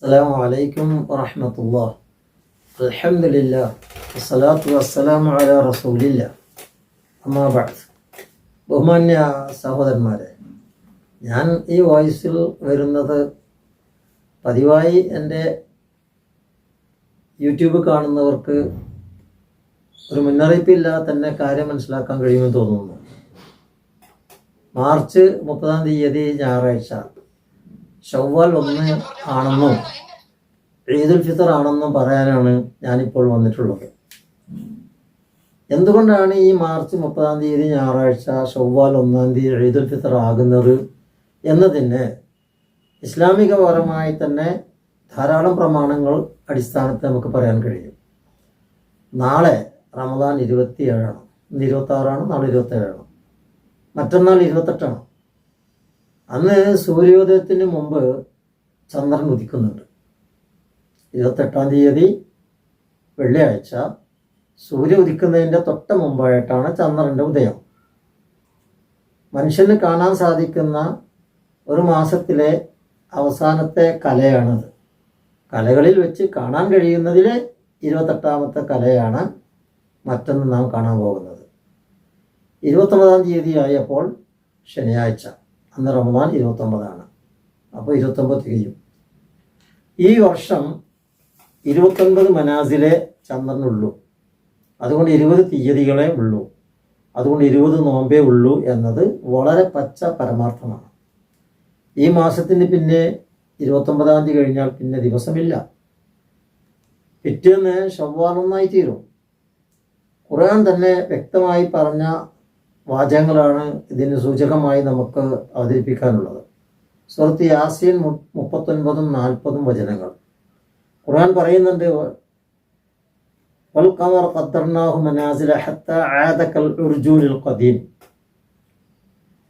السلام عليكم ورحمة الله الحمد لله والصلاة والسلام على رسول الله അമ്മാ bad ബഹുമാന്യ സഹോദരന്മാരെ ഞാൻ ഈ വോയിസിൽ വരുന്നത് പതിവായി എൻ്റെ യൂട്യൂബ് കാണുന്നവർക്ക് ഒരു മുന്നറിയിപ്പില്ലാതെ തന്നെ കാര്യം മനസ്സിലാക്കാൻ കഴിയുമെന്ന് തോന്നുന്നു മാർച്ച് മുപ്പതാം തീയതി ഞായറാഴ്ച ഷവ്വാൽ ഒന്ന് ആണെന്നും ഈദുൽ ഫിത്തർ ആണെന്നും പറയാനാണ് ഞാനിപ്പോൾ വന്നിട്ടുള്ളത്. എന്തുകൊണ്ടാണ് ഈ മാർച്ച് മുപ്പതാം തീയതി ഞായറാഴ്ച ഷവ്വാൽ ഒന്നാം തീയതി ഈദുൽ ഫിത്തർ ആകുന്നത് എന്നതിന് ഇസ്ലാമികപരമായി തന്നെ ധാരാളം പ്രമാണങ്ങൾ അടിസ്ഥാനത്തിൽ നമുക്ക് പറയാൻ കഴിയും. നാളെ റമദാൻ ഇരുപത്തിയേഴാണ് ഇന്ന് ഇരുപത്തി ആറാണ് നാളെ ഇരുപത്തേഴാണ്. മറ്റന്നാൾ ഇരുപത്തെട്ടാണ്. അന്ന് സൂര്യോദയത്തിന് മുമ്പ് ചന്ദ്രൻ ഉദിക്കുന്നുണ്ട്. ഇരുപത്തെട്ടാം തീയതി വെള്ളിയാഴ്ച സൂര്യ ഉദിക്കുന്നതിന്റെ തൊട്ട മുമ്പായിട്ടാണ് ചന്ദ്രന്റെ ഉദയം. മനുഷ്യന് കാണാൻ സാധിക്കുന്ന ഒരു മാസത്തിലെ അവസാനത്തെ കലയാണത്. കലകളിൽ വെച്ച് കാണാൻ കഴിയുന്നതിലെ ഇരുപത്തെട്ടാമത്തെ കലയാണ് മറ്റൊന്ന് നാം കാണാൻ പോകുന്നത്. ഇരുപത്തൊമ്പതാം തീയതിയായപ്പോൾ ശനിയാഴ്ച. അന്ന് റമദാൻ ഇരുപത്തൊമ്പതാണ്. അപ്പോൾ ഇരുപത്തൊമ്പത് തികയും. ഈ വർഷം ഇരുപത്തൊൻപത് മനാസിലെ ചന്ദ്രനുള്ളൂ. അതുകൊണ്ട് ഇരുപത് തീയതികളെ ഉള്ളൂ. അതുകൊണ്ട് ഇരുപത് നോമ്പേ ഉള്ളൂ എന്നത് വളരെ പച്ച പരമാർത്ഥമാണ്. ഈ മാസത്തിന് പിന്നെ ഇരുപത്തൊമ്പതാം തീയതി കഴിഞ്ഞാൽ പിന്നെ ദിവസമില്ല. പിറ്റേന്ന് ഷവ്വാലൊന്നായി തീരും. ഖുർആൻ തന്നെ വ്യക്തമായി പറഞ്ഞ വാചകങ്ങളാണ് ഇതിന് സൂചകമായി നമുക്ക് അവതരിപ്പിക്കാനുള്ളത്. സുഹൃത്ത് യാസീൻ മുപ്പത്തൊൻപതും നാൽപ്പതും വചനങ്ങൾ. ഖുർആൻ പറയുന്നുണ്ട് വൽഖമർ ഖദ്ദർനാഹു മനാസില ഹത്ത ആദ കൽ ഉർജൂലിൽ ഖദീം.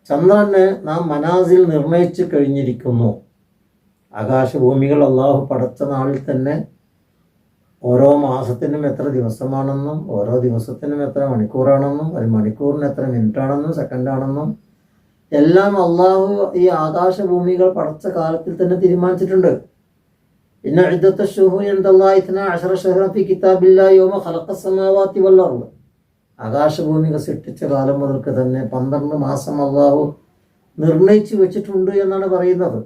ചന്ദ്രന് നാം മനാസിൽ നിർണയിച്ചു കഴിഞ്ഞിരിക്കുന്നു. ആകാശഭൂമികൾ അള്ളാഹു പടച്ച നാളിൽ തന്നെ ഓരോ മാസത്തിനും എത്ര ദിവസമാണെന്നും ഓരോ ദിവസത്തിനും എത്ര മണിക്കൂറാണെന്നും ഒരു മണിക്കൂറിന് എത്ര മിനിറ്റാണെന്നും സെക്കൻഡാണെന്നും എല്ലാം അള്ളാഹു ഈ ആകാശഭൂമികൾ പടച്ച കാലത്തിൽ തന്നെ തീരുമാനിച്ചിട്ടുണ്ട്. പിന്നെ അഴുതത്തെ ഷുഹു എന്തല്ലായിത്തന അഷറ ഷഹറഫി കിതാബില്ല യോമ ഖലഖ സമാവാത്തി വല്ലർവ് ആകാശഭൂമികൾ സൃഷ്ടിച്ച കാലം മുതൽക്ക് തന്നെ പന്ത്രണ്ട് മാസം അള്ളാഹു നിർണയിച്ചു വെച്ചിട്ടുണ്ട് എന്നാണ് പറയുന്നത്.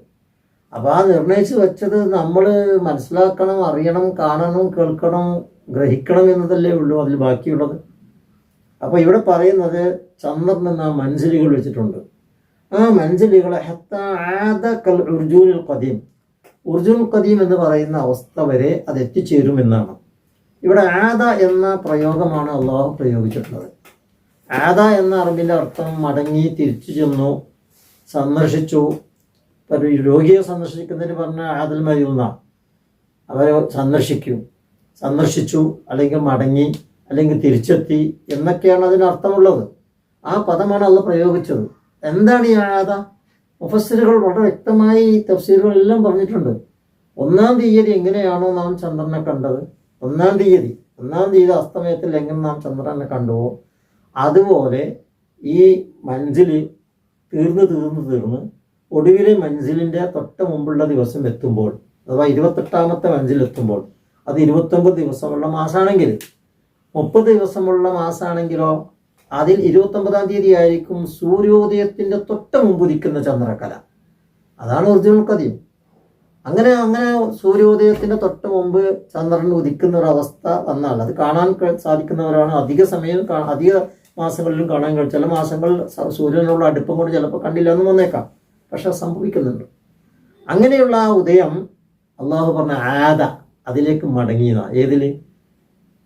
അപ്പോൾ ആ നിർണയിച്ചു വെച്ചത് നമ്മൾ മനസ്സിലാക്കണം അറിയണം കാണണം കേൾക്കണം ഗ്രഹിക്കണം എന്നതല്ലേ ഉള്ളൂ അതിൽ ബാക്കിയുള്ളത്. അപ്പോൾ ഇവിടെ പറയുന്നത് ചന്ദ്രൻ എന്ന മൻസിലുകൾ വെച്ചിട്ടുണ്ട്. ആ മൻസിലുകളെ ഹത്ത ആദ കൽ ഉർജൂനുൽ ഖദീം. ഉർജുൽ ഖദീം എന്ന് പറയുന്ന അവസ്ഥ വരെ അത് എത്തിച്ചേരുമെന്നാണ് ഇവിടെ ആദ എന്ന പ്രയോഗമാണ് അള്ളാഹു പ്രയോഗിച്ചിട്ടുള്ളത്. ആദ എന്ന അറിവിന്റെ അർത്ഥം മടങ്ങി തിരിച്ചു ചെന്നു സന്ദർശിച്ചു രോഗിയെ സന്ദർശിക്കുന്നതിന് പറഞ്ഞ ആദൽ മരിയുന്ന അവരെ സന്ദർശിക്കും. സന്ദർശിച്ചു അല്ലെങ്കിൽ മടങ്ങി അല്ലെങ്കിൽ തിരിച്ചെത്തി എന്നൊക്കെയാണ് അതിന് അർത്ഥമുള്ളത്. ആ പദമാണ് അള്ള പ്രയോഗിച്ചത്. എന്താണ് ഈ ആദ? മുഫസ്സിലുകൾ വളരെ വ്യക്തമായി ഈ തഫ്സീറുകളെല്ലാം പറഞ്ഞിട്ടുണ്ട്. ഒന്നാം തീയതി എങ്ങനെയാണോ നാം ചന്ദ്രനെ കണ്ടത്? ഒന്നാം തീയതി. ഒന്നാം തീയതി അസ്തമയത്തിൽ എങ്ങനെ നാം ചന്ദ്രനെ കണ്ടുവോ? അതുപോലെ ഈ മഞ്ചിൽ തീർന്ന് തീർന്ന് തീർന്ന് ഒടുവിലെ മഞ്ചിലിന്റെ തൊട്ട് മുമ്പുള്ള ദിവസം എത്തുമ്പോൾ അഥവാ ഇരുപത്തെട്ടാമത്തെ മഞ്ചിലെത്തുമ്പോൾ അത് ഇരുപത്തൊമ്പത് ദിവസമുള്ള മാസമാണെങ്കിൽ മുപ്പത് ദിവസമുള്ള മാസമാണെങ്കിലോ അതിൽ ഇരുപത്തൊമ്പതാം തീയതി ആയിരിക്കും സൂര്യോദയത്തിന്റെ തൊട്ട് മുമ്പ് ഉദിക്കുന്ന ചന്ദ്രക്കല അതാണ് ഒറിജിനൽ കഥയും. അങ്ങനെ അങ്ങനെ സൂര്യോദയത്തിന്റെ തൊട്ട് മുമ്പ് ചന്ദ്രൻ ഉദിക്കുന്ന ഒരു അവസ്ഥ വന്നാൽ അത് കാണാൻ സാധിക്കുന്നവരാണ്. അധിക സമയം അധിക മാസങ്ങളിലും കാണാൻ കഴിയും ചില മാസങ്ങൾ സൂര്യനുള്ള അടുപ്പം കൊണ്ട് ചിലപ്പോൾ കണ്ടില്ല എന്ന് വന്നേക്കാം. പക്ഷെ സംഭവിക്കുന്നുണ്ട്. അങ്ങനെയുള്ള ആ ഉദയം അള്ളാഹു പറഞ്ഞ ആദ അതിലേക്ക് മടങ്ങിയതാ. ഏതിൽ?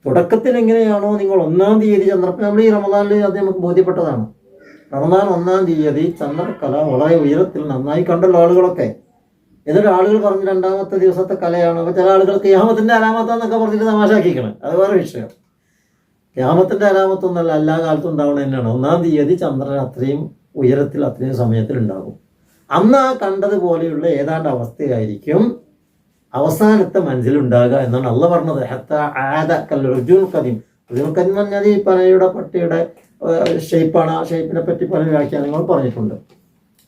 തുടക്കത്തിൽ എങ്ങനെയാണോ നിങ്ങൾ ഒന്നാം തീയതി ചന്ദ്രപ്പൻ നമ്മൾ ഈ റമദാനിൽ അത് നമുക്ക് ബോധ്യപ്പെട്ടതാണ്. റമദാൻ ഒന്നാം തീയതി ചന്ദ്രക്കല വളരെ ഉയരത്തിൽ നന്നായി കണ്ടല്ലോ ആളുകളൊക്കെ. എന്നിട്ട് ആളുകൾ പറഞ്ഞ് രണ്ടാമത്തെ ദിവസത്തെ കലയാണ്. ചില ആളുകൾ ക്യാമത്തിന്റെ അലാമത്താന്നൊക്കെ പറഞ്ഞിട്ട് തമാശാക്കിക്കണം അത് വേറെ വിഷയം. ക്യാമത്തിന്റെ അലാമത്തൊന്നല്ല എല്ലാ കാലത്തും ഉണ്ടാവണ തന്നെയാണ്. ഒന്നാം തീയതി ചന്ദ്രൻ അത്രയും ഉയരത്തിൽ അത്രയും സമയത്തിൽ ഉണ്ടാകും. അന്ന് ആ കണ്ടതുപോലെയുള്ള ഏതാണ്ട് അവസ്ഥയായിരിക്കും അവസാനത്തെ മനസ്സിലുണ്ടാകുക എന്നാണ് അള്ള പറഞ്ഞത്. ഹത്ത ആദ കല്ലുജുൽ കദീം റുജുൽ കദീം പറഞ്ഞാൽ ഈ പനയുടെ പട്ടിയുടെ ഷേപ്പാണ്. ആ ഷേപ്പിനെ പറ്റി പല വ്യാഖ്യാനങ്ങൾ പറഞ്ഞിട്ടുണ്ട്.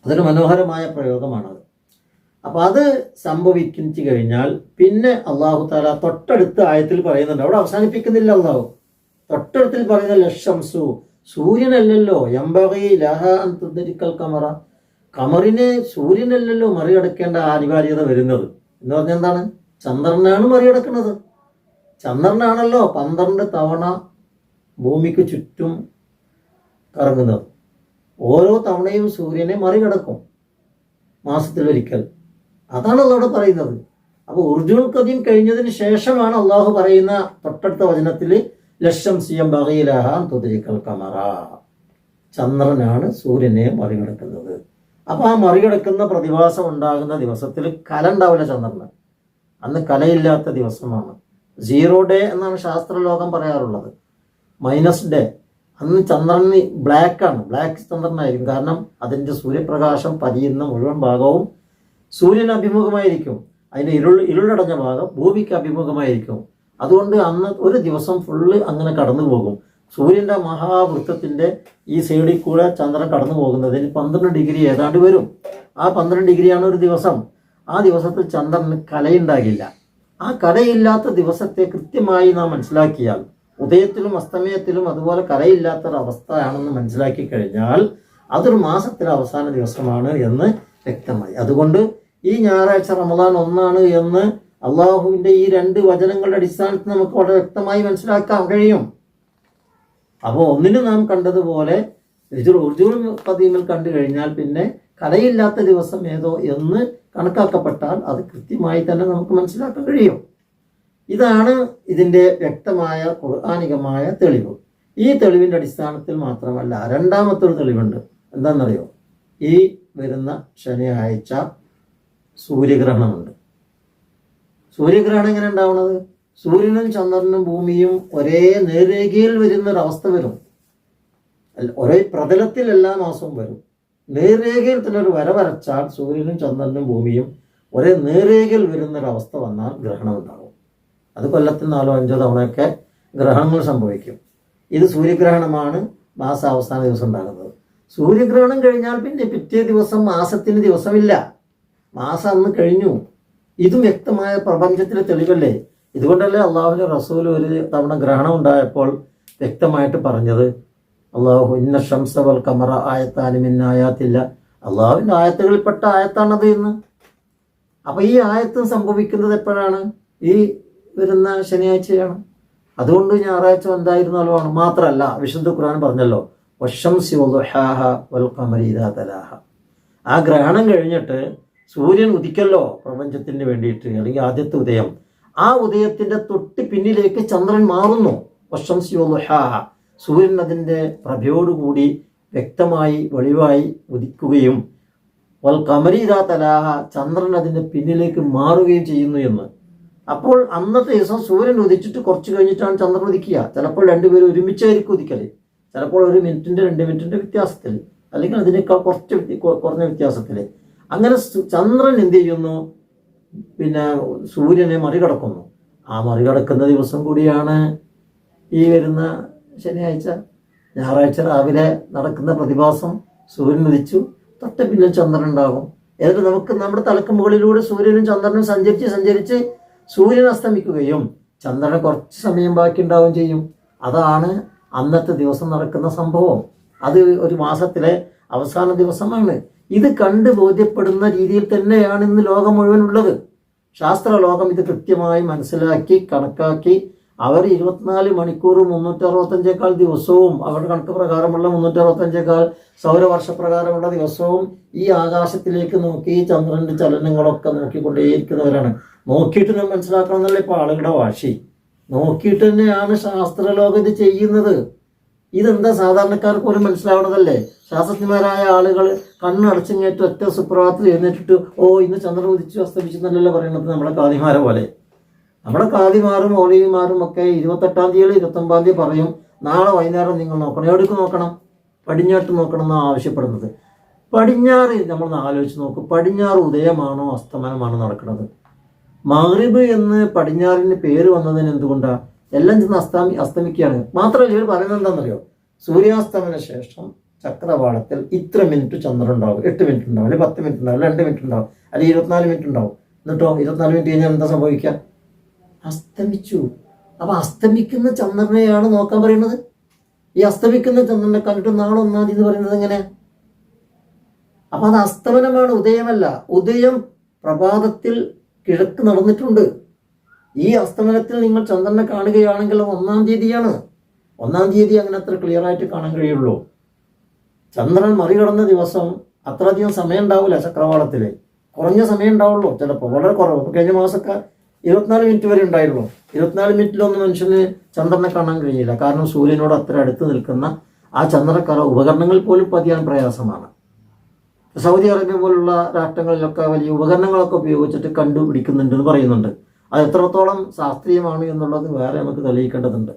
അതൊരു മനോഹരമായ പ്രയോഗമാണത്. അപ്പൊ അത് സംഭവിച്ചു കഴിഞ്ഞാൽ പിന്നെ അള്ളാഹു താല തൊട്ടടുത്ത് ആയത്തിൽ പറയുന്നുണ്ട്. അവിടെ അവസാനിപ്പിക്കുന്നില്ല അള്ളാഹു തൊട്ടടുത്തിൽ പറയുന്ന ലക്ഷംസു സൂര്യനല്ലല്ലോ. എംബകി ലഹ അന്തരിക്കൽ കമറ കമറിനെ സൂര്യനല്ലല്ലോ മറികടക്കേണ്ട അനിവാര്യത വരുന്നത്. എന്ന് പറഞ്ഞാൽ എന്താണ്? ചന്ദ്രനാണ് മറികടക്കുന്നത്. ചന്ദ്രനാണല്ലോ പന്ത്രണ്ട് തവണ ഭൂമിക്ക് ചുറ്റും കറങ്ങുന്നത്. ഓരോ തവണയും സൂര്യനെ മറികടക്കും. മാസത്തിൽ മാസത്തിലൊരിക്കൽ അതാണ് അതോടെ പറയുന്നത്. അപ്പോൾ ഉർജുൽ കദീം കഴിഞ്ഞതിന് ശേഷമാണ് അള്ളാഹു പറയുന്ന തൊട്ടടുത്ത വചനത്തിൽ ലക്ഷം സിയം ബഹയിലഹാൻ തുതിരിക്കൽ കമറ. ചന്ദ്രനാണ് സൂര്യനെ മറികടക്കുന്നത്. അപ്പൊ ആ മറികടക്കുന്ന പ്രതിഭാസം ഉണ്ടാകുന്ന ദിവസത്തിൽ കല ഉണ്ടാവില്ല ചന്ദ്രന്. അന്ന് കലയില്ലാത്ത ദിവസമാണ്. സീറോ ഡേ എന്നാണ് ശാസ്ത്രലോകം പറയാറുള്ളത്. മൈനസ് ഡേ അന്ന് ചന്ദ്രൻ ബ്ലാക്ക് ആണ്. ബ്ലാക്ക് ചന്ദ്രനായിരിക്കും. കാരണം അതിന്റെ സൂര്യപ്രകാശം പതിയുന്ന മുഴുവൻ ഭാഗവും സൂര്യന് അഭിമുഖമായിരിക്കും. അതിന്റെ ഇരുൾ ഇരുളടഞ്ഞ ഭാഗം ഭൂമിക്ക് അഭിമുഖമായിരിക്കും. അതുകൊണ്ട് അന്ന് ഒരു ദിവസം ഫുള്ള് അങ്ങനെ കടന്നു പോകും സൂര്യന്റെ മഹാവൃത്തത്തിന്റെ ഈ സൈഡിൽ കൂടെ ചന്ദ്രൻ കടന്നു പോകുന്നതിന് പന്ത്രണ്ട് ഡിഗ്രി ഏതാണ്ട് വരും. ആ പന്ത്രണ്ട് ഡിഗ്രിയാണ് ഒരു ദിവസം. ആ ദിവസത്തിൽ ചന്ദ്രന് കലയുണ്ടാകില്ല. ആ കലയില്ലാത്ത ദിവസത്തെ കൃത്യമായി നാം മനസ്സിലാക്കിയാൽ ഉദയത്തിലും അസ്തമയത്തിലും അതുപോലെ കലയില്ലാത്തൊരവസ്ഥയാണെന്ന് മനസ്സിലാക്കി കഴിഞ്ഞാൽ അതൊരു മാസത്തിലെ അവസാന ദിവസമാണ് എന്ന് വ്യക്തമായി. അതുകൊണ്ട് ഈ ഞായറാഴ്ച റമദാൻ ഒന്നാണ് എന്ന് അള്ളാഹുവിന്റെ ഈ രണ്ട് വചനങ്ങളുടെ അടിസ്ഥാനത്തിൽ നമുക്ക് വളരെ വ്യക്തമായി മനസ്സിലാക്കാൻ കഴിയും. അപ്പോൾ ഒന്നിന് നാം കണ്ടതുപോലെ ഉർജുൽ കദീമിൽ കണ്ടു കഴിഞ്ഞാൽ പിന്നെ കലയില്ലാത്ത ദിവസം ഏതോ എന്ന് കണക്കാക്കപ്പെട്ടാൽ അത് കൃത്യമായി തന്നെ നമുക്ക് മനസ്സിലാക്കാൻ കഴിയും. ഇതാണ് ഇതിന്റെ വ്യക്തമായ ഖുർആാനികമായ തെളിവ്. ഈ തെളിവിന്റെ അടിസ്ഥാനത്തിൽ മാത്രമല്ല രണ്ടാമത്തെ ഒരു തെളിവുണ്ട്. എന്താണെന്നറിയോ? ഈ വരുന്ന ശനിയാഴ്ച സൂര്യഗ്രഹണമുണ്ട്. സൂര്യഗ്രഹണം എങ്ങനെ ഉണ്ടാവുന്നത് സൂര്യനും ചന്ദ്രനും ഭൂമിയും ഒരേ നേർരേഖയിൽ വരുന്ന ഒരവസ്ഥ വരും ഒരേ പ്രതലത്തിൽ എല്ലാ മാസവും വരും. നേർരേഖയിൽ തന്നെ ഒരു വര വരച്ചാൽ സൂര്യനും ചന്ദ്രനും ഭൂമിയും ഒരേ നേർരേഖയിൽ വരുന്നൊരവസ്ഥ വന്നാൽ ഗ്രഹണം ഉണ്ടാകും. അത് കൊല്ലത്തിൽ നാലോ അഞ്ചോ തവണയൊക്കെ ഗ്രഹണങ്ങൾ സംഭവിക്കും. ഇത് സൂര്യഗ്രഹണമാണ് മാസ അവസാന ദിവസം ഉണ്ടാകുന്നത്. സൂര്യഗ്രഹണം കഴിഞ്ഞാൽ പിന്നെ പിറ്റേ ദിവസം മാസത്തിന് ദിവസമില്ല. മാസം അന്ന് കഴിഞ്ഞു. ഇതും വ്യക്തമായ പ്രപഞ്ചത്തിലെ തെളിവല്ലേ? ഇതുകൊണ്ടല്ലേ അള്ളാഹുവിന്റെ റസൂൽ ഒരു തവണ ഗ്രഹണം ഉണ്ടായപ്പോൾ വ്യക്തമായിട്ട് പറഞ്ഞത്? അള്ളാഹു ഇന്ന ഷംസ വൽ കമറ ആയത്താനുമിന്ന ആയാത്തില്ല. അള്ളാഹുവിന്റെ ആയത്തുകളിൽപ്പെട്ട ആയത്താണത് എന്ന് അപ്പോൾ ഈ ആയത്തും സംഭവിക്കുന്നത് എപ്പോഴാണ്? ഈ വരുന്ന ശനിയാഴ്ചയാണ്. അതുകൊണ്ട് ഞായറാഴ്ച എന്തായിരുന്നാലും ആണ്. മാത്രമല്ല വിശുദ്ധ ഖുർആൻ പറഞ്ഞല്ലോ വൽ തലാഹ. ആ ഗ്രഹണം കഴിഞ്ഞിട്ട് സൂര്യൻ ഉദിക്കല്ലോ പ്രപഞ്ചത്തിന് വേണ്ടിയിട്ട് അല്ലെങ്കിൽ ആദ്യത്തെ ഉദയം. ആ ഉദയത്തിന്റെ തൊട്ട് പിന്നിലേക്ക് ചന്ദ്രൻ മാറുന്നു. വശംസി വളുഹാഹ സൂര്യൻ അതിന്റെ പ്രഭയോടുകൂടി വ്യക്തമായി വെളിവായി ഉദിക്കുകയും വൽ കമരീതാ തലാഹ ചന്ദ്രൻ അതിന്റെ പിന്നിലേക്ക് മാറുകയും ചെയ്യുന്നു എന്ന്. അപ്പോൾ അന്നത്തെ ദിവസം സൂര്യൻ ഉദിച്ചിട്ട് കുറച്ച് കഴിഞ്ഞിട്ടാണ് ചന്ദ്രൻ ഉദിക്കുക. ചിലപ്പോൾ രണ്ടുപേരും ഒരുമിച്ചായിരിക്കും ഉദിക്കൽ. ചിലപ്പോൾ ഒരു മിനിറ്റിന്റെ രണ്ട് മിനിറ്റിന്റെ വ്യത്യാസത്തിൽ അല്ലെങ്കിൽ അതിനേക്കാൾ കുറച്ച് കുറഞ്ഞ വ്യത്യാസത്തിൽ അങ്ങനെ ചന്ദ്രൻ എന്ത് ചെയ്യുന്നു? പിന്നെ സൂര്യനെ മറികടക്കുന്നു. ആ മറികടക്കുന്ന ദിവസം കൂടിയാണ് ഈ വരുന്ന ശനിയാഴ്ച. ഞായറാഴ്ച രാവിലെ നടക്കുന്ന പ്രതിഭാസം സൂര്യൻ ഉദിച്ചു. തൊട്ട് പിന്നെ ചന്ദ്രൻ ഉണ്ടാകും. എന്നിട്ട് നമുക്ക് നമ്മുടെ തലക്ക് മുകളിലൂടെ സൂര്യനും ചന്ദ്രനും സഞ്ചരിച്ച് സഞ്ചരിച്ച് സൂര്യൻ അസ്തമിക്കുകയും ചന്ദ്രന് കുറച്ച് സമയം ബാക്കി ഉണ്ടാവുകയും ചെയ്യും. അതാണ് അന്നത്തെ ദിവസം നടക്കുന്ന സംഭവം. അത് ഒരു മാസത്തിലെ അവസാന ദിവസമാണ്. ഇത് കണ്ട് ബോധ്യപ്പെടുന്ന രീതിയിൽ തന്നെയാണ് ഇന്ന് ലോകം മുഴുവൻ ഉള്ളത് ശാസ്ത്ര ലോകം ഇത് കൃത്യമായി മനസ്സിലാക്കി കണക്കാക്കി. അവർ ഇരുപത്തിനാല് മണിക്കൂർ മുന്നൂറ്റി അറുപത്തഞ്ചേക്കാൾ ദിവസവും അവരുടെ കണക്ക് പ്രകാരമുള്ള മുന്നൂറ്റി അറുപത്തഞ്ചേക്കാൾ സൗരവർഷ പ്രകാരമുള്ള ദിവസവും ഈ ആകാശത്തിലേക്ക് നോക്കി ചന്ദ്രന്റെ ചലനങ്ങളൊക്കെ നോക്കിക്കൊണ്ടേയിരിക്കുന്നവരാണ്. നോക്കിയിട്ട് നമ്മൾ മനസ്സിലാക്കണം എന്നല്ല ഇപ്പോൾ ആളുകളുടെ വാശി. നോക്കിയിട്ട് തന്നെയാണ് ശാസ്ത്രലോകം ഇത് ചെയ്യുന്നത്. ഇതെന്താ സാധാരണക്കാർക്ക് പോലും മനസ്സിലാവണതല്ലേ? ശാസ്ത്രജ്ഞന്മാരായ ആളുകൾ കണ്ണടച്ചിങ്ങേറ്റ് ഒറ്റ സുപ്രഭാതത്തിൽ എഴുന്നേറ്റിട്ട് ഓ ഇന്ന് ചന്ദ്രൻ ഉദിച്ചു അസ്തമിച്ചു എന്നല്ലല്ലോ പറയണത് നമ്മുടെ കാതിമാരെ പോലെ. നമ്മുടെ കാതിമാരും ഓലിമാരും ഒക്കെ ഇരുപത്തെട്ടാം തീയതി ഇരുപത്തൊമ്പതാം തീയതി പറയും നാളെ വൈകുന്നേരം നിങ്ങൾ നോക്കണം. എവിടേക്ക് നോക്കണം? പടിഞ്ഞാട്ട് നോക്കണം എന്നാണ് ആവശ്യപ്പെടുന്നത്. പടിഞ്ഞാറ് നമ്മൾ ആലോചിച്ച് നോക്കും. പടിഞ്ഞാറ് ഉദയമാണോ അസ്തമനമാണോ നടക്കുന്നത്? മഗ്രിബ് എന്ന് പടിഞ്ഞാറിന് പേര് വന്നതിന് എന്തുകൊണ്ടാ? എല്ലാം ചെന്ന് അസ്തമി അസ്തമിക്കുകയാണ്. മാത്രമല്ല ഇവർ പറയുന്നത് എന്താണെന്നറിയോ? സൂര്യാസ്തമന ശേഷം ചക്രവാളത്തിൽ ഇത്ര മിനിറ്റ് ചന്ദ്രൻ ഉണ്ടാവും എട്ട് മിനിറ്റ് ഉണ്ടാവും അല്ലെങ്കിൽ പത്ത് മിനിറ്റ് ഉണ്ടാവും രണ്ട് മിനിറ്റ് ഉണ്ടാവും അല്ലെങ്കിൽ ഇരുപത്തിനാല് മിനിറ്റ് ഉണ്ടാവും. എന്നിട്ടോ? ഇരുപത്തിനാല് മിനിറ്റ് കഴിഞ്ഞാൽ എന്താ സംഭവിക്കുക? അസ്തമിച്ചു. അപ്പൊ അസ്തമിക്കുന്ന ചന്ദ്രനെയാണ് നോക്കാൻ പറയുന്നത്? ഈ അസ്തമിക്കുന്ന ചന്ദ്രനെ കണ്ടിട്ട് നാളെ ഒന്നാം തീയതി പറയുന്നത് എങ്ങനെ? അപ്പൊ അത് അസ്തമനമാണ് ഉദയമല്ല. ഉദയം പ്രഭാതത്തിൽ കിഴക്ക് നടന്നിട്ടുണ്ട്. ഈ അസ്തമനത്തിൽ നിങ്ങൾ ചന്ദ്രനെ കാണുകയാണെങ്കിൽ ഒന്നാം തീയതിയാണ്. ഒന്നാം തീയതി അങ്ങനെ അത്ര ക്ലിയർ ആയിട്ട് കാണാൻ കഴിയുള്ളൂ. ചന്ദ്രൻ മറികടന്ന ദിവസം അത്രയധികം സമയം ഉണ്ടാവില്ല ചക്രവാളത്തിൽ കുറഞ്ഞ സമയം ഉണ്ടാവുള്ളൂ. ചിലപ്പോൾ വളരെ കുറവ്. കഴിഞ്ഞ മാസമൊക്കെ ഇരുപത്തിനാല് മിനിറ്റ് വരെ ഉണ്ടായുള്ളൂ ഇരുപത്തിനാല് മിനിറ്റിലൊന്നും മനുഷ്യന് ചന്ദ്രനെ കാണാൻ കഴിയില്ല. കാരണം സൂര്യനോട് അത്ര അടുത്ത് നിൽക്കുന്ന ആ ചന്ദ്രക്കല ഉപകരണങ്ങൾ പോലും പതിയാൻ പ്രയാസമാണ്. സൗദി അറേബ്യ പോലുള്ള രാഷ്ട്രങ്ങളിലൊക്കെ വലിയ ഉപകരണങ്ങളൊക്കെ ഉപയോഗിച്ചിട്ട് കണ്ടുപിടിക്കുന്നുണ്ടെന്ന് പറയുന്നുണ്ട്. അത് എത്രത്തോളം ശാസ്ത്രീയമാണ് എന്നുള്ളത് വേറെ നമുക്ക് തെളിയിക്കേണ്ടതുണ്ട്.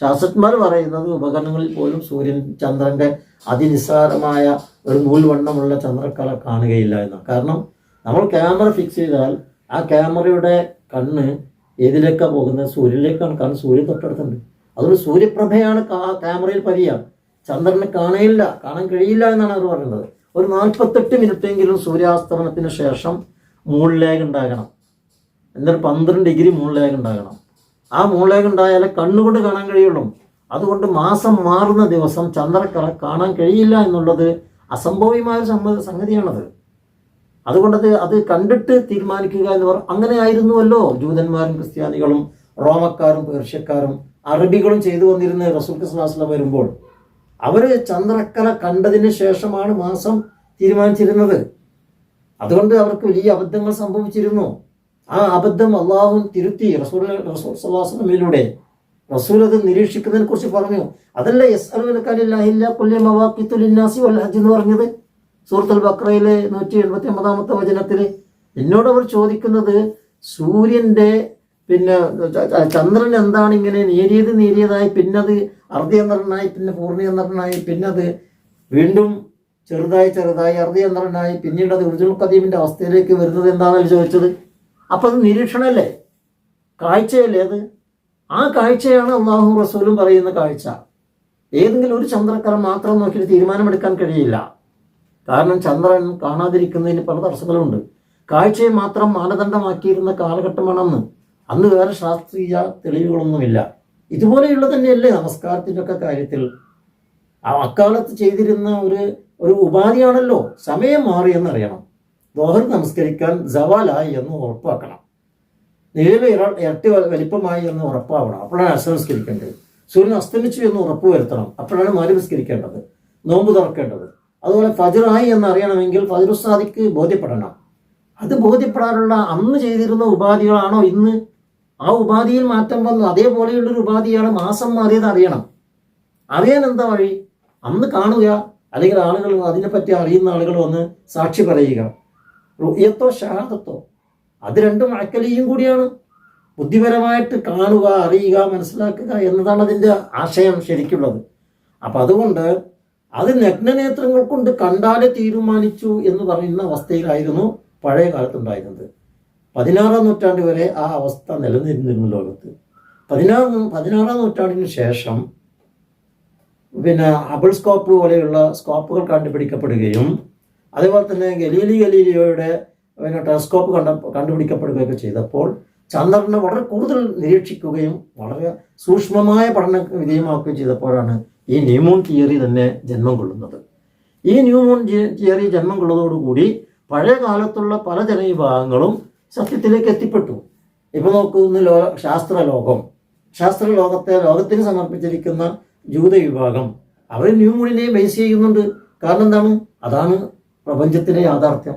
ശാസ്ത്രജ്ഞർ പറയുന്നത് ഉപകരണങ്ങളിൽ പോലും സൂര്യൻ ചന്ദ്രന്റെ അതിനിസ്സാരമായ ഒരു നൂൽവണ്ണമുള്ള ചന്ദ്രക്കല കാണുകയില്ല എന്നാണ്. കാരണം നമ്മൾ ക്യാമറ ഫിക്സ് ചെയ്താൽ ആ ക്യാമറയുടെ കണ്ണ് ഏതിലേക്കാണ് പോകുന്നത്? സൂര്യനിലേക്കാണ്. കാരണം സൂര്യൻ തൊട്ടടുത്തുണ്ട്. അതൊരു സൂര്യപ്രഭയാണ് ക്യാമറയിൽ പരിയ ചന്ദ്രനെ കാണയില്ല. കാണാൻ കഴിയില്ല എന്നാണ് അവർ പറയുന്നത്. ഒരു നാൽപ്പത്തെട്ട് മിനിറ്റെങ്കിലും സൂര്യാസ്തമനത്തിന് ശേഷം മുകളിലേക്ക് ഉണ്ടാകണം. എന്തൊരു പന്ത്രണ്ട് ഡിഗ്രി മുകളിലേക്ക് ഉണ്ടാകണം. ആ മുകളിലേക്ക് ഉണ്ടായാലേ കണ്ണുകൊണ്ട് കാണാൻ കഴിയുള്ളൂ. അതുകൊണ്ട് മാസം മാറുന്ന ദിവസം ചന്ദ്രക്കറ കാണാൻ കഴിയില്ല എന്നുള്ളത് അസംഭവ്യമായ ഒരു സംഗ- സംഗതിയാണത്. അതുകൊണ്ടത് അത് കണ്ടിട്ട് തീരുമാനിക്കുക എന്ന് പറ അങ്ങനെ ആയിരുന്നുവല്ലോ ജൂതന്മാരും ക്രിസ്ത്യാനികളും റോമക്കാരും പേർഷ്യക്കാരും അറബികളും ചെയ്തു വന്നിരുന്ന റസൂൽ ഖസ്ലാസ്ല വരുമ്പോൾ. അവർ ചന്ദ്രക്കല കണ്ടതിന് ശേഷമാണ് മാസം തീരുമാനിച്ചിരുന്നത്. അതുകൊണ്ട് അവർക്ക് വലിയ അബദ്ധങ്ങൾ സംഭവിച്ചിരുന്നു. ആ അബദ്ധം അള്ളാഹു തിരുത്തി റസൂൽ റസൂൽ സല്ലാസ്ലമിലൂടെ റസൂൽ അത് നിരീക്ഷിക്കുന്നതിനെ കുറിച്ച് പറഞ്ഞു. അതല്ല എസ് വൽ എന്ന് പറഞ്ഞത്. സൂറത്തുൽ ബക്രയിലെ നൂറ്റി എൺപത്തി ഒമ്പതാമത്തെ വചനത്തിൽ എന്നോട് അവർ ചോദിക്കുന്നത് സൂര്യന്റെ പിന്നെ ചന്ദ്രൻ എന്താണ് ഇങ്ങനെ നേരിയത് നേരിയതായി പിന്നത് അർദ്ധയന്ത്രനായി പിന്നെ പൂർണയന്ത്രനായി പിന്നത് വീണ്ടും ചെറുതായി ചെറുതായി അർദ്ധയന്ത്രനായി പിന്നീട് അത് ഉർജുൽ കദീമിന്റെ അവസ്ഥയിലേക്ക് വരുന്നത് എന്താണെന്ന് ചോദിച്ചത്? അപ്പൊ അത് നിരീക്ഷണമല്ലേ? കാഴ്ചയല്ലേ അത്? ആ കാഴ്ചയാണ് അള്ളാഹു റസൂലും പറയുന്ന കാഴ്ച. ഏതെങ്കിലും ഒരു ചന്ദ്രക്കരം മാത്രം നോക്കിയിട്ട് തീരുമാനമെടുക്കാൻ കഴിയില്ല. കാരണം ചന്ദ്രൻ കാണാതിരിക്കുന്നതിന് പല തടസ്സങ്ങളുണ്ട്. കാഴ്ചയെ മാത്രം മാനദണ്ഡമാക്കിയിരുന്ന കാലഘട്ടമാണെന്ന് അന്ന് വേറെ ശാസ്ത്രീയ തെളിവുകളൊന്നുമില്ല. ഇതുപോലെയുള്ള തന്നെയല്ലേ നമസ്കാരത്തിന്റെ ഒക്കെ കാര്യത്തിൽ അക്കാലത്ത് ചെയ്തിരുന്ന ഒരു ഒരു ഉപാധിയാണല്ലോ സമയം മാറി എന്നറിയണം ദോഹർ നമസ്കരിക്കാൻ ജവാലായി എന്ന് ഉറപ്പാക്കണം. നിലവിൽ ഇര- ഇരട്ടി വലിപ്പമായി എന്ന് ഉറപ്പാവണം. അപ്പോഴാണ് അശ്വ നമസ്കരിക്കേണ്ടത്. സൂര്യൻ അസ്തമിച്ചു എന്ന് ഉറപ്പ് വരുത്തണം. അപ്പോഴാണ് മാരി നമസ്കരിക്കേണ്ടത്. നോമ്പ് തുറക്കേണ്ടത്. അതുപോലെ ഫജറായി എന്ന് അറിയണമെങ്കിൽ ഫജറുസാദിക്ക് ബോധ്യപ്പെടണം. അത് ബോധ്യപ്പെടാനുള്ള അന്ന് ചെയ്തിരുന്ന ഉപാധികളാണോ ഇന്ന്? ആ ഉപാധിയിൽ മാറ്റം വന്നു അതേപോലെയുള്ളൊരു ഉപാധിയാണ് മാസം മാറിയത് അറിയണം. അറിയാൻ എന്താ വഴി? അന്ന് കാണുക അല്ലെങ്കിൽ ആളുകൾ അതിനെപ്പറ്റി അറിയുന്ന ആളുകൾ വന്ന് സാക്ഷി പറയുക. റുയത്തോ ഷഹാദത്തോ. അത് രണ്ടും അക്കലിയും കൂടിയാണ്. ബുദ്ധിപരമായിട്ട് കാണുക അറിയുക മനസ്സിലാക്കുക എന്നതാണ് അതിന്റെ ആശയം ശരിക്കുള്ളത്. അപ്പം അതുകൊണ്ട് അത് നഗ്നനേത്രങ്ങൾ കൊണ്ട് കണ്ടാലേ തീരുമാനിച്ചു എന്ന് പറയുന്ന അവസ്ഥയിലായിരുന്നു പഴയ കാലത്തുണ്ടായിരുന്നത്. പതിനാറാം നൂറ്റാണ്ട് വരെ ആ അവസ്ഥ നിലനിന്നിരുന്നു ലോകത്ത്. പതിനാറ് പതിനാറാം നൂറ്റാണ്ടിന് ശേഷം പിന്നെ ഹബിൾ സ്കോപ്പ് പോലെയുള്ള സ്കോപ്പുകൾ കണ്ടുപിടിക്കപ്പെടുകയും അതേപോലെ തന്നെ ഗലീലി ഗലീലിയോയുടെ പിന്നെ ടെലസ്കോപ്പ് കണ്ട കണ്ടുപിടിക്കപ്പെടുകയൊക്കെ ചെയ്തപ്പോൾ ചന്ദ്രനെ വളരെ കൂടുതൽ നിരീക്ഷിക്കുകയും വളരെ സൂക്ഷ്മമായ പഠന വിധേയമാക്കുകയും ചെയ്തപ്പോഴാണ് ഈ ന്യൂമോൺ തിയറി തന്നെ ജന്മം കൊള്ളുന്നത്. ഈ ന്യൂമോൺ തിയറി ജന്മം കൊള്ളതോടുകൂടി പഴയ കാലത്തുള്ള പല ജനവിഭാഗങ്ങളും സത്യത്തിലേക്ക് എത്തിപ്പെട്ടു. ഇപ്പൊ നോക്കുന്ന ലോ ശാസ്ത്ര ലോകം ശാസ്ത്ര ലോകത്തെ ലോകത്തിന് സമർപ്പിച്ചിരിക്കുന്ന ജൂത വിഭാഗം അവർ ന്യൂമോണിനെ ബേസ് ചെയ്യുന്നുണ്ട്. കാരണം എന്താണ്? അതാണ് പ്രപഞ്ചത്തിലെ യാഥാർത്ഥ്യം.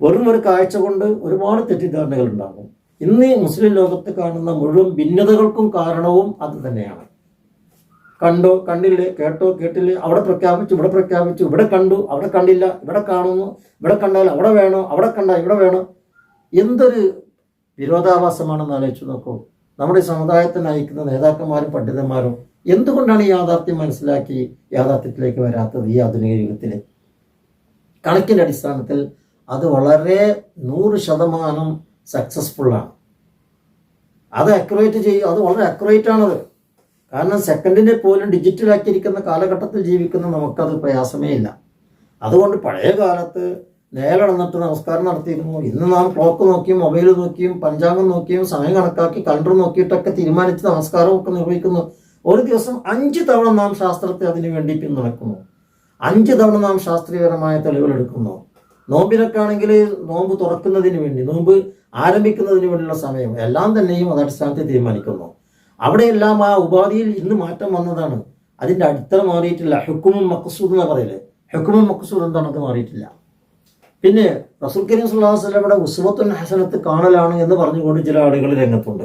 വെറും ഒരു കാഴ്ച കൊണ്ട് ഒരുപാട് തെറ്റിദ്ധാരണകൾ ഉണ്ടാകും ഇന്ന് മുസ്ലിം ലോകത്ത് കാണുന്ന മുഴുവൻ ഭിന്നതകൾക്കും കാരണവും അത് തന്നെയാണ്. കണ്ടോ കണ്ടില്ലേ കേട്ടോ കേട്ടില്ലേ? അവിടെ പ്രഖ്യാപിച്ചു ഇവിടെ പ്രഖ്യാപിച്ചു ഇവിടെ കണ്ടു അവിടെ കണ്ടില്ല ഇവിടെ കാണുന്നു ഇവിടെ കണ്ടാൽ അവിടെ വേണോ അവിടെ കണ്ടാൽ ഇവിടെ വേണോ? എന്തൊരു വിരോധാഭാസമാണെന്ന് ആലോചിച്ച് നോക്കൂ. നമ്മുടെ സമുദായത്തെ നയിക്കുന്ന നേതാക്കന്മാരും പണ്ഡിതന്മാരും എന്തുകൊണ്ടാണ് ഈ യാഥാർത്ഥ്യം മനസ്സിലാക്കി യാഥാർത്ഥ്യത്തിലേക്ക് വരാത്തത് ഈ ആധുനിക യുഗത്തിൽ കണക്കിന്റെ അടിസ്ഥാനത്തിൽ അത് വളരെ നൂറ് ശതമാനം സക്സസ്ഫുള്ളാണ് അത് അക്യുറേറ്റ് ചെയ്യും അത് വളരെ അക്യുറേറ്റ് ആണത് കാരണം സെക്കൻഡിനെ പോലും ഡിജിറ്റലാക്കിയിരിക്കുന്ന കാലഘട്ടത്തിൽ ജീവിക്കുന്ന നമുക്കത് പ്രയാസമേ ഇല്ല. അതുകൊണ്ട് പഴയ കാലത്ത് നേരെ നടന്നിട്ട് നമസ്കാരം നടത്തിയിരുന്നു. ഇന്ന് നാം ക്ലോക്ക് നോക്കിയും മൊബൈൽ നോക്കിയും പഞ്ചാംഗം നോക്കിയും സമയം കണക്കാക്കി കലണ്ടർ നോക്കിയിട്ടൊക്കെ തീരുമാനിച്ച് നമസ്കാരമൊക്കെ നിർവഹിക്കുന്നു. ഒരു ദിവസം അഞ്ച് തവണ നാം ശാസ്ത്രത്തെ അതിനു വേണ്ടി പിന്തുണക്കുന്നു അഞ്ച് തവണ നാം ശാസ്ത്രീയപരമായ തെളിവുകൾ എടുക്കുന്നു. നോമ്പ് തുറക്കുന്നതിന് വേണ്ടി നോമ്പ് ആരംഭിക്കുന്നതിന് വേണ്ടിയുള്ള സമയം എല്ലാം തന്നെയും അത് അടിസ്ഥാനത്തിൽ തീരുമാനിക്കുന്നു. അവിടെയെല്ലാം ആ ഉപാധിയിൽ ഇന്ന് മാറ്റം വന്നതാണ്. അതിന്റെ അടിത്തറ മാറിയിട്ടില്ല. ഹുക്കുമും മക്സൂദ് എന്ന് പറയൽ. ഹുക്കുമും മക്സൂദ് എന്താണത് മാറിയിട്ടില്ല. പിന്നെ റസൂൽ കരീം വസല്ലമയുടെ ഉസ്വത്തുൻ ഹസനത്ത് കാണലാണ് എന്ന് പറഞ്ഞുകൊണ്ട് ചില ആളുകൾ രംഗത്തുണ്ട്.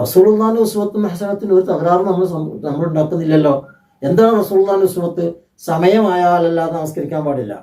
റസൂലുള്ളാഹിന്റെ ഉസ്വത്തും ഹസനത്തിന് ഒരു തകരാറ് നമ്മൾ നമ്മൾ ഉണ്ടാക്കുന്നില്ലല്ലോ. എന്താണ് റസൂലുള്ളാഹിന്റെ ഉസ്വത്ത്? സമയമായാലല്ലാതെ നമസ്കരിക്കാൻ പാടില്ല.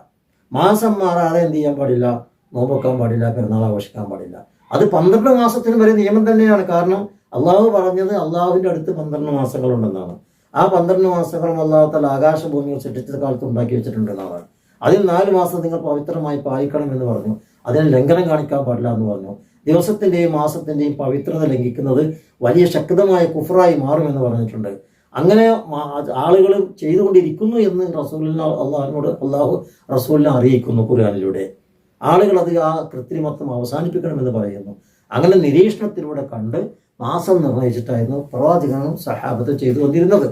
മാസം മാറാതെ എന്ത് ചെയ്യാൻ പാടില്ല? നോമ്പൊക്കാൻ പാടില്ല പെരുന്നാൾ ആഘോഷിക്കാൻ പാടില്ല. അത് പന്ത്രണ്ട് മാസത്തിന് വരെ നിയമം തന്നെയാണ്. കാരണം അള്ളാഹു പറഞ്ഞത് അള്ളാഹുവിന്റെ അടുത്ത് പന്ത്രണ്ട് മാസങ്ങളുണ്ടെന്നാണ്. ആ പന്ത്രണ്ട് മാസങ്ങളും അള്ളാഹു തല ആകാശഭൂമികൾ സൃഷ്ടിച്ച കാലത്ത് ഉണ്ടാക്കി വെച്ചിട്ടുണ്ടെന്നാണ്. അതിൽ നാല് മാസം നിങ്ങൾ പവിത്രമായി പാലിക്കണം എന്ന് പറഞ്ഞു. അതിന് ലംഘനം കാണിക്കാൻ പാടില്ല എന്ന് പറഞ്ഞു. ദിവസത്തിന്റെയും മാസത്തിന്റെയും പവിത്രത ലംഘിക്കുന്നത് വലിയ ശക്തമായ കുഫറായി മാറുമെന്ന് പറഞ്ഞിട്ടുണ്ട്. അങ്ങനെ ആളുകൾ ചെയ്തുകൊണ്ടിരിക്കുന്നു എന്ന് റസൂലിന് അള്ളാഹിനോട് അള്ളാഹു റസൂലിനെ അറിയിക്കുന്നു ഖുർആാനിലൂടെ. ആളുകൾ അത് ആ കൃത്രിമത്വം അവസാനിപ്പിക്കണമെന്ന് പറയുന്നു. അങ്ങനെ നിരീക്ഷണത്തിലൂടെ കണ്ട് മാസം നിർണയിച്ചിട്ടായിരുന്നു പ്രവാചകനും സഹാബത്ത് ചെയ്തു വന്നിരുന്നത്.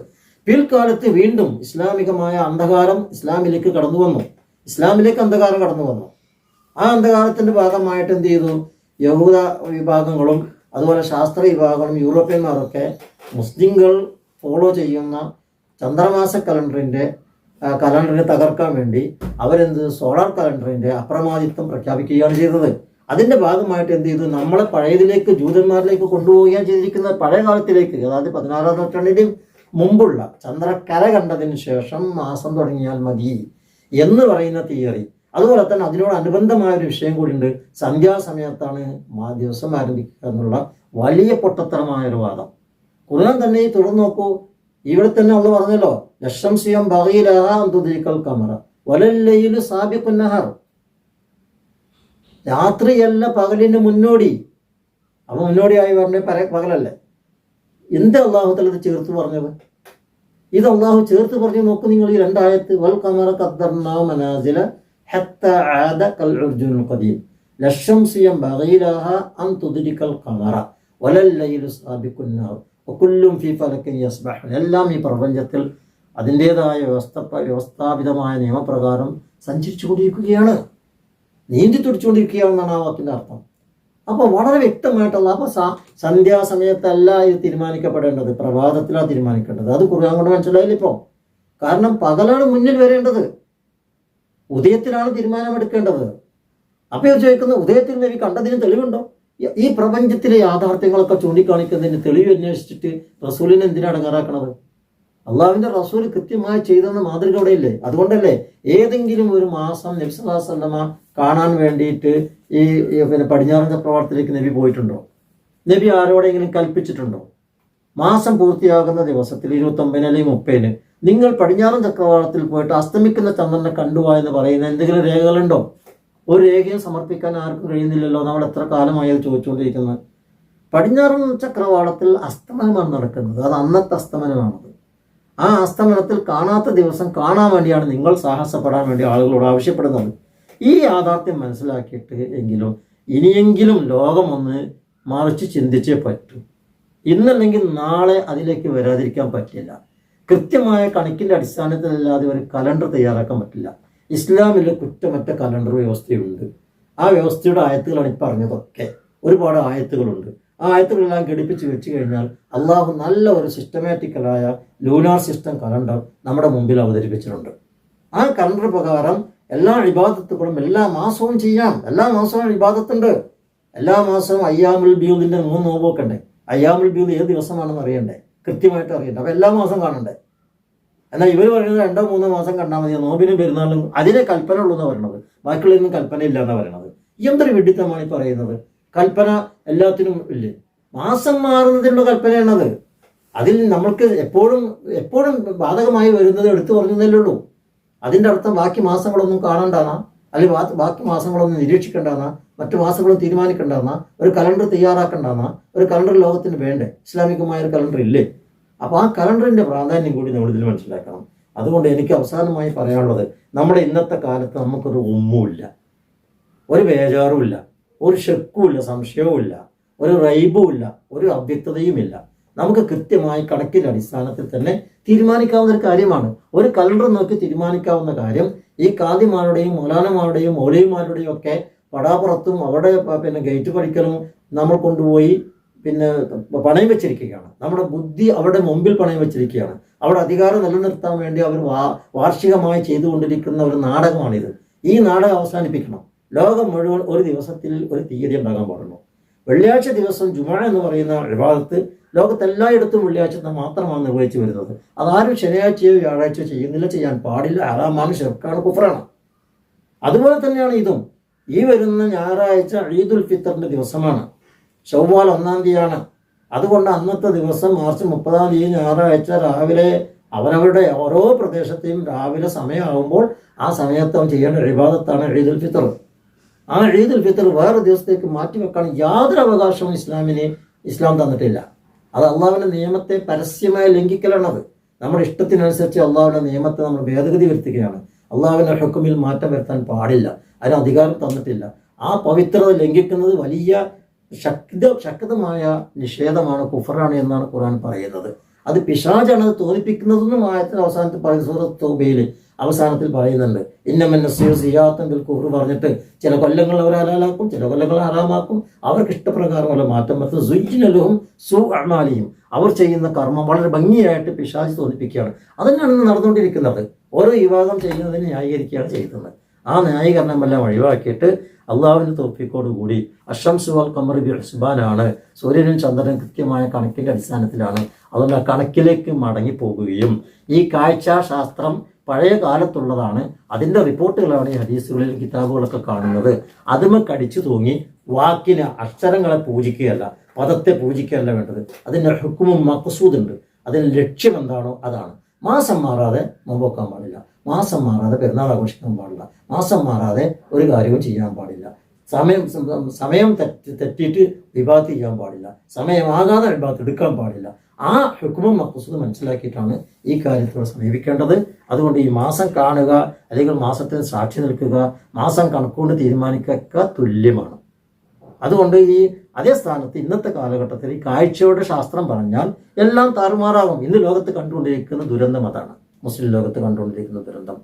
പിൽക്കാലത്ത് വീണ്ടും ഇസ്ലാമികമായ അന്ധകാരം ഇസ്ലാമിലേക്ക് കടന്നു വന്നു. ഇസ്ലാമിലേക്ക് അന്ധകാരം കടന്നു വന്നു. ആ അന്ധകാരത്തിന്റെ ഭാഗമായിട്ട് എന്ത് ചെയ്തു? യഹൂദ വിഭാഗങ്ങളും അതുപോലെ ശാസ്ത്ര വിഭാഗങ്ങളും യൂറോപ്യന്മാരൊക്കെ മുസ്ലിങ്ങൾ ഫോളോ ചെയ്യുന്ന ചന്ദ്രമാസ കലണ്ടറിന്റെ കലണ്ടറിനെ തകർക്കാൻ വേണ്ടി അവരെന്ത് സോളാർ കലണ്ടറിന്റെ അപ്രമാദിത്വം പ്രഖ്യാപിക്കുകയാണ് ചെയ്തത്. അതിന്റെ ഭാഗമായിട്ട് എന്ത് ചെയ്തു? നമ്മളെ പഴയതിലേക്ക് ജൂതന്മാരിലേക്ക് കൊണ്ടുപോവുകയാണ് ചെയ്തിരിക്കുന്നത്. പഴയ കാലത്തിലേക്ക് അതായത് പതിനാറാം നൂറ്റാണ്ടിന്റെയും മുമ്പുള്ള ചന്ദ്രക്കല കണ്ടതിന് ശേഷം മാസം തുടങ്ങിയാൽ മതി എന്ന് പറയുന്ന തിയറി. അതുപോലെ തന്നെ അതിനോട് അനുബന്ധമായ ഒരു വിഷയം കൂടിയുണ്ട്. സന്ധ്യാസമയത്താണ് ദിവസം ആരംഭിക്കുക എന്നുള്ള വലിയ പൊട്ടത്തരമായ ഒരു വാദം. ഖുർആൻ തന്നെ തുടർന്ന് നോക്കൂ. ഇവിടെ തന്നെ അള്ള പറഞ്ഞല്ലോ ലക്ഷംസിയം ബഹയിലാഹാന്തുദിക്കൽ കമറ വലല്ലയിൽ സാബിക്കുന്നഹർ രാത്രിയല്ല പകലിന് മുന്നോടി. അപ്പൊ മുന്നോടിയായി പറഞ്ഞ പകലല്ലേ? എന്ത് അള്ളാഹുത്തല ഇത് ചേർത്ത് പറഞ്ഞത്? ഇത് അള്ളാഹു ചേർത്ത് പറഞ്ഞു നോക്കൂ നിങ്ങൾ ഈ രണ്ടായത്ത് വൽ കമറ ഖദ്ദർനാ മനാസില ആദ ഖദീം. ലക്ഷംസിയം ബഗീലഹ അൻ തുദ്രിക്കൽ കമറ വലൽ ലൈലു സാബിക്കുന്നാർ ഫി ഫലക്കൻ യസ്ബഹുൻ എല്ലാം ഈ പ്രപഞ്ചത്തിൽ അതിന്റേതായ വ്യവസ്ഥ വ്യവസ്ഥാപിതമായ നിയമപ്രകാരം സഞ്ചരിച്ചു കൊണ്ടിരിക്കുകയാണ് നീന്തി തുടിച്ചുകൊണ്ടിരിക്കുകയാണെന്നാണ് ആ വാക്കിന്റെ അർത്ഥം. അപ്പോൾ വളരെ വ്യക്തമായിട്ടുള്ള അപ്പോൾ സന്ധ്യാസമയത്തല്ല ഇത് തീരുമാനിക്കപ്പെടേണ്ടത്. പ്രഭാതത്തിലാണ് തീരുമാനിക്കേണ്ടത്. അത് ഖുർആൻ കൊണ്ട് മനസ്സിലായില്ല ഇപ്പോൾ? കാരണം പകലാണ് മുന്നിൽ വരേണ്ടത്. ഉദയത്തിലാണ് തീരുമാനമെടുക്കേണ്ടത്. അപ്പോൾ ചോദിക്കുന്നത് ഉദയത്തിൽ നബി കണ്ടതിന് തെളിവുണ്ടോ? ഈ- പ്രപഞ്ചത്തിലെ യാഥാർത്ഥ്യങ്ങളൊക്കെ ചൂണ്ടിക്കാണിക്കുന്നതിന് തെളിവ് അന്വേഷിച്ചിട്ട് റസൂലിനെ എന്തിനാണ് കയറാക്കണത് അള്ളാഹുവിന്റെ റസൂൽ കൃത്യമായി ചെയ്തെന്ന മാതൃക അവിടെ ഇല്ലേ അതുകൊണ്ടല്ലേ ഏതെങ്കിലും ഒരു മാസം നബ്സല്ലാസല്ലമ കാണാൻ വേണ്ടിയിട്ട് ഈ പിന്നെ പടിഞ്ഞാറിന്റെ പ്രവർത്തനത്തിലേക്ക് നബി പോയിട്ടുണ്ടോ? നബി ആരോടെങ്കിലും കൽപ്പിച്ചിട്ടുണ്ടോ? മാസം പൂർത്തിയാകുന്ന ദിവസത്തിൽ ഇരുപത്തൊമ്പതിന് അല്ലെങ്കിൽ മുപ്പതിന് നിങ്ങൾ പടിഞ്ഞാറൻ ചക്രവാളത്തിൽ പോയിട്ട് അസ്തമിക്കുന്ന ചന്ദ്രനെ കണ്ടുപോയെന്ന് പറയുന്ന എന്തെങ്കിലും രേഖകളുണ്ടോ? ഒരു രേഖയും സമർപ്പിക്കാൻ ആർക്കും കഴിയുന്നില്ലല്ലോ നമ്മൾ എത്ര കാലമായി അത് ചോദിച്ചുകൊണ്ടിരിക്കുന്നത്. പടിഞ്ഞാറൻ ചക്രവാളത്തിൽ അസ്തമനമാണ് നടക്കുന്നത്. അത് അന്നത്തെ അസ്തമനമാണത്. ആ അസ്തമനത്തിൽ കാണാത്ത ദിവസം കാണാൻ വേണ്ടിയാണ് നിങ്ങൾ സാഹസപ്പെടാൻ വേണ്ടി ആളുകളോട് ആവശ്യപ്പെടുന്നത്. ഈ യാഥാർത്ഥ്യം മനസ്സിലാക്കിയിട്ട് എങ്കിലും ഇനിയെങ്കിലും ലോകം ഒന്ന് മറിച്ച് ചിന്തിച്ചേ പറ്റൂ. ഇന്നല്ലെങ്കിൽ നാളെ അതിലേക്ക് വരാതിരിക്കാൻ പറ്റില്ല. കൃത്യമായ കണക്കിന്റെ അടിസ്ഥാനത്തിലല്ലാതെ ഒരു കലണ്ടർ തയ്യാറാക്കാൻ പറ്റില്ല. ഇസ്ലാമിൽ കുറ്റമറ്റ കലണ്ടർ വ്യവസ്ഥയുണ്ട്. ആ വ്യവസ്ഥയുടെ ആയത്തുകളാണ് ഈ പറഞ്ഞതൊക്കെ. ഒരുപാട് ആയത്തുകളുണ്ട്. ആ ആയത്തുകളെല്ലാം ഘടിപ്പിച്ച് വെച്ച് കഴിഞ്ഞാൽ അള്ളാഹു നല്ല ഒരു സിസ്റ്റമാറ്റിക്കലായ ലൂനാർ സിസ്റ്റം കലണ്ടർ നമ്മുടെ മുമ്പിൽ അവതരിപ്പിച്ചിട്ടുണ്ട്. ആ കലണ്ടർ പ്രകാരം എല്ലാ ഇബാദത്തുകളും എല്ലാ മാസവും ചെയ്യാം. എല്ലാ മാസവും ഇബാദത്തുണ്ട്. എല്ലാ മാസവും അയ്യാമുൽ ബീദിന്റെ മൂന്ന് നോമ്പൊക്കെ ഉണ്ട്. അയ്യാമുൽ ബിയൂദ് ഏത് ദിവസമാണെന്ന് അറിയണ്ടേ? കൃത്യമായിട്ട് അറിയണ്ടേ. അപ്പൊ എല്ലാ മാസം കാണണ്ടേ? എന്നാൽ ഇവർ പറയുന്നത് രണ്ടോ മൂന്നോ മാസം കണ്ടാൽ മതി. നോമ്പിനും പെരുന്നാളും അതിനെ കൽപ്പന ഉള്ളൂ എന്നാണ് പറയുന്നത് ബാക്കിയുള്ളതിനും കൽപ്പന ഇല്ല എന്നാണ് പറയുന്നത് എന്തൊരു വിഡിത്തമാണ് ഈ പറയുന്നത്? കൽപ്പന എല്ലാത്തിനും ഇല്ലേ? മാസം മാറുന്നതിനുള്ള കൽപ്പനയാണത്. അതിൽ നമ്മൾക്ക് എപ്പോഴും എപ്പോഴും ബാധകമായി വരുന്നത് എടുത്തു പറഞ്ഞതല്ലേ ഉള്ളൂ. അതിന്റെ അർത്ഥം ബാക്കി മാസങ്ങളൊന്നും കാണണ്ടാന്നാ അല്ലെങ്കിൽ ബാക്കി മാസങ്ങളൊന്നും നിരീക്ഷിക്കേണ്ടാന്നാ മറ്റു മാസങ്ങളും തീരുമാനിക്കേണ്ടാന്നാ ഒരു കലണ്ടർ തയ്യാറാക്കേണ്ടെന്നാ ഒരു കലണ്ടർ ലോകത്തിന് വേണ്ടേ? ഇസ്ലാമികമായ ഒരു കലണ്ടർ ഇല്ലേ? അപ്പോൾ ആ കലണ്ടറിന്റെ പ്രാധാന്യം കൂടി നമ്മൾ ഇതിൽ മനസ്സിലാക്കണം. അതുകൊണ്ട് എനിക്ക് അവസാനമായി പറയാനുള്ളത് നമ്മുടെ ഇന്നത്തെ കാലത്ത് നമുക്കൊരു ഉമ്മുമില്ല. ഒരു ബേജാറുമില്ല. ഒരു ഷെക്കുമില്ല സംശയവുമില്ല. ഒരു റൈബുമില്ല. ഒരു അവ്യക്തതയുമില്ല. നമുക്ക് കൃത്യമായി കണക്കിന്റെ അടിസ്ഥാനത്തിൽ തന്നെ തീരുമാനിക്കാവുന്ന ഒരു കാര്യമാണ്. ഒരു കലണ്ടർ നോക്കി തീരുമാനിക്കാവുന്ന കാര്യം ഈ കാതിമാരുടെയും മൗലാനമാരുടെയും മൗലവിമാരുടെയും ഒക്കെ പടാപ്പുറത്തും അവിടെ പിന്നെ ഗേറ്റ് പഠിക്കലും നമ്മൾ കൊണ്ടുപോയി പിന്നെ പണയം വെച്ചിരിക്കുകയാണ്. നമ്മുടെ ബുദ്ധി അവരുടെ മുമ്പിൽ പണയം വെച്ചിരിക്കുകയാണ്. അവിടെ അധികാരം നിലനിർത്താൻ വേണ്ടി അവർ വാർഷികമായി ചെയ്തുകൊണ്ടിരിക്കുന്ന ഒരു നാടകമാണിത്. ഈ നാടകം അവസാനിപ്പിക്കണം. ലോകം മുഴുവൻ ഒരു ദിവസത്തിൽ ഒരു തീയതി ഉണ്ടാകാൻ പാടുള്ളൂ. വെള്ളിയാഴ്ച ദിവസം ജുമാ എന്ന് പറയുന്ന വിവാദത്ത് ലോകത്തെല്ലായിടത്തും വെള്ളിയാഴ്ച മാത്രമാണ് നിർവഹിച്ചു വരുന്നത്. അതാരും ശനിയാഴ്ചയോ വ്യാഴാഴ്ചയോ ചെയ്യുന്നില്ല ചെയ്യാൻ പാടില്ല. ആറാമാണ് ഷെർക്കാണ് കുഫറാണ് അതുപോലെ തന്നെയാണ് ഇതും. ഈ വരുന്ന ഞായറാഴ്ച ഈദുൽ ഫിത്തറിന്റെ ദിവസമാണ്. ചൊവ്വാൽ ഒന്നാം തീയതിയാണ്. അതുകൊണ്ട് അന്നത്തെ ദിവസം മാർച്ച് മുപ്പതാം തീയതി ഞായറാഴ്ച രാവിലെ അവരവരുടെ ഓരോ പ്രദേശത്തെയും രാവിലെ സമയമാകുമ്പോൾ ആ സമയത്ത് അവൻ ചെയ്യേണ്ട ഇബാദത്താണ് ഈദുൽ ഫിത്തർ ആ ഈദുൽ ഫിത്തർ വേറെ ദിവസത്തേക്ക് മാറ്റിവെക്കാൻ യാതൊരു അവകാശവും ഇസ്ലാമിന് ഇസ്ലാം തന്നിട്ടില്ല. അത് അള്ളാഹുവിന്റെ നിയമത്തെ പരസ്യമായി ലംഘിക്കലാണത്. നമ്മുടെ ഇഷ്ടത്തിനനുസരിച്ച് അള്ളാഹുവിന്റെ നിയമത്തെ നമ്മൾ ഭേദഗതി വരുത്തുകയാണ്. അള്ളാഹുവിന്റെ ഹുക്കുമിൽ മാറ്റം വരുത്താൻ പാടില്ല. അതിന് അധികാരം തന്നിട്ടില്ല. ആ പവിത്രത ലംഘിക്കുന്നത് വലിയ ശക്ത ശക്തമായ നിഷേധമാണ് കുഫറാണ് എന്നാണ് ഖുർആൻ പറയുന്നത്. അത് പിശാജാണ് അത് തോന്നിപ്പിക്കുന്നതെന്നും ആയത്തിന് അവസാനത്തിൽ പറയുന്ന സൂറത്ത് തോബയിൽ അവസാനത്തിൽ പറയുന്നുണ്ട്. ഇന്നമെന്ന സിയാത്തം ബിൽ കുഫർ പറഞ്ഞിട്ട് ചില കൊല്ലങ്ങൾ അവർ ഹലാലാക്കും ചില കൊല്ലങ്ങൾ ഹറാമാക്കും. അവർക്ക് ഇഷ്ടപ്രകാരമുള്ള മാറ്റം വരുത്തും. സുജിനലും സു അമാലിയും അവർ ചെയ്യുന്ന കർമ്മം വളരെ ഭംഗിയായിട്ട് പിശാജ് തോന്നിപ്പിക്കുകയാണ് അതന്നെയാണ് നടന്നുകൊണ്ടിരിക്കുന്നത്? ഓരോ വിവാദം ചെയ്യുന്നതിന് ന്യായീകരിക്കുകയാണ് ചെയ്യുന്നത്. ആ ന്യായീകരണം എല്ലാം ഒഴിവാക്കിയിട്ട് അള്ളാഹുവിന്റെ തോപ്പിക്കോട് കൂടി അഷംസ് വൽ കമർ ബി ഹുസ്ബാനാണ് സൂര്യനും ചന്ദ്രനും കൃത്യമായ കണക്കിന്റെ അടിസ്ഥാനത്തിലാണ് അതുകൊണ്ട് ആ കണക്കിലേക്ക് മടങ്ങി പോകുകയും ഈ കാഴ്ചാശാസ്ത്രം പഴയ കാലത്തുള്ളതാണ്. അതിന്റെ റിപ്പോർട്ടുകളാണ് ഈ ഹദീസുകളിൽ കിതാബുകളൊക്കെ കാണുന്നത്. അതുമ കടിച്ചു തൂങ്ങി വാക്കിന് അക്ഷരങ്ങളെ പൂജിക്കുകയല്ല പദത്തെ പൂജിക്കുകയല്ല വേണ്ടത്. അതിന്റെ ഹുക്കുമും മക്കസൂദുണ്ട് അതിന്റെ ലക്ഷ്യം എന്താണോ അതാണ്. മാസം മാറാതെ മുമ്പോക്കാൻ പാടില്ല. മാസം മാറാതെ പെരുന്നാൾ ആഘോഷിക്കാൻ പാടില്ല. മാസം മാറാതെ ഒരു കാര്യവും ചെയ്യാൻ പാടില്ല. സമയം സമയം തെറ്റി തെറ്റിയിട്ട് വിഭാഗത്ത് ചെയ്യാൻ പാടില്ല. സമയമാകാതെ വിഭാഗത്ത് എടുക്കാൻ പാടില്ല. ആ ഹുക്കുമും മക്കസൂദ് മനസ്സിലാക്കിയിട്ടാണ് ഈ കാര്യത്തോട് സമീപിക്കേണ്ടത്. അതുകൊണ്ട് ഈ മാസം കാണുക അല്ലെങ്കിൽ മാസത്തിന് സാക്ഷി നിൽക്കുക മാസം കണക്കുകൊണ്ട് തീരുമാനിക്കുക തുല്യമാണ്. അതുകൊണ്ട് ഈ അതേ സ്ഥാനത്ത് ഇന്നത്തെ കാലഘട്ടത്തിൽ ഈ കാഴ്ചയുടെ ശാസ്ത്രം പറഞ്ഞാൽ എല്ലാം താറുമാറാകും ഇന്ന് ലോകത്ത് കണ്ടുകൊണ്ടിരിക്കുന്ന ദുരന്തം അതാണ്. മുസ്ലിം ലോകത്ത് കണ്ടുകൊണ്ടിരിക്കുന്ന ദുരന്തം.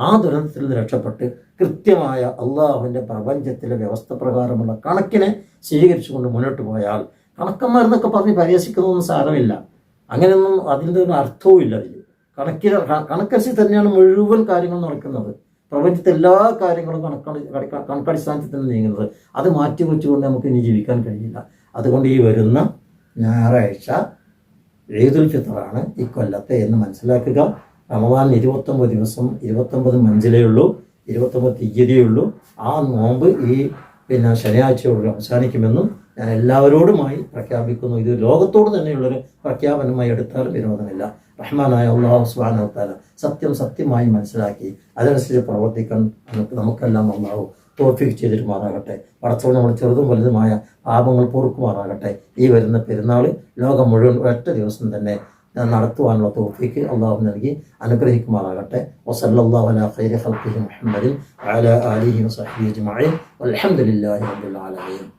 ആ ദുരന്തത്തിൽ നിന്ന് രക്ഷപ്പെട്ട് കൃത്യമായ അള്ളാഹുവിന്റെ പ്രപഞ്ചത്തിലെ വ്യവസ്ഥ പ്രകാരമുള്ള കണക്കിനെ സ്വീകരിച്ചുകൊണ്ട് മുന്നോട്ട് പോയാൽ കണക്കന്മാരെന്നൊക്കെ പറഞ്ഞ് പരിഹസിക്കുന്നതൊന്നും സാരമില്ല. അങ്ങനെയൊന്നും അതിന്റെ ഒരു അർത്ഥവും ഇല്ല അതിൽ. കണക്കിന് കണക്കനുസരിച്ച് തന്നെയാണ് മുഴുവൻ കാര്യങ്ങൾ നടക്കുന്നത്. പ്രപഞ്ചത്തെ എല്ലാ കാര്യങ്ങളും കണക്കാണ് കണക്ക- കണക്കടിസ്ഥാനത്തിൽ തന്നെ നീങ്ങുന്നത്. അത് മാറ്റി വെച്ചുകൊണ്ട് നമുക്ക് ഇനി ജീവിക്കാൻ കഴിയില്ല. അതുകൊണ്ട് ഈ വരുന്ന ഞായറാഴ്ച ഈദുൽ ഫിത്തറാണ് ഈ കൊല്ലത്തെ എന്ന് മനസ്സിലാക്കുക. റമദാൻ ഇരുപത്തൊമ്പത് ദിവസം ഇരുപത്തൊമ്പത് മഞ്ചിലേ ഉള്ളൂ ഇരുപത്തൊമ്പത് തീയതിയേ ഉള്ളൂ. ആ നോമ്പ് ഈ പിന്നെ ശനിയാഴ്ചയോട് അവസാനിക്കുമെന്നും ഞാൻ എല്ലാവരോടുമായി പ്രഖ്യാപിക്കുന്നു. ഇത് ലോകത്തോട് തന്നെയുള്ളൊരു പ്രഖ്യാപനമായി എടുത്താൽ വിരോധമില്ല. റഹ്മാനായ അള്ളാഹു സുബാനത്താല സത്യം സത്യമായി മനസ്സിലാക്കി അതനുസരിച്ച് പ്രവർത്തിക്കാൻ നമുക്ക് നമുക്കെല്ലാം നന്നാവും. തോഫിക്ക് ചെയ്തിരുമാറാകട്ടെ പടച്ചവൻ നമ്മൾ ചെറുതും വലുതുമായ പാപങ്ങൾ പൊറുക്കുമാറാകട്ടെ. ഈ വരുന്ന പെരുന്നാൾ ലോകം മുഴുവൻ ഒറ്റ ദിവസം തന്നെ നടത്തുവാനുള്ള തോഫിക്ക് അള്ളാഹു നൽകി അനുഗ്രഹിക്കുമാറാകട്ടെ. വസല്ലാഹു അല ഖൽഖിഹി മുഹമ്മദിൻ അല ആലിഹി വസഹ്ബിഹി അജ്മഈൻ. വൽഹംദുലില്ലാഹി റബ്ബിൽ ആലമീൻ.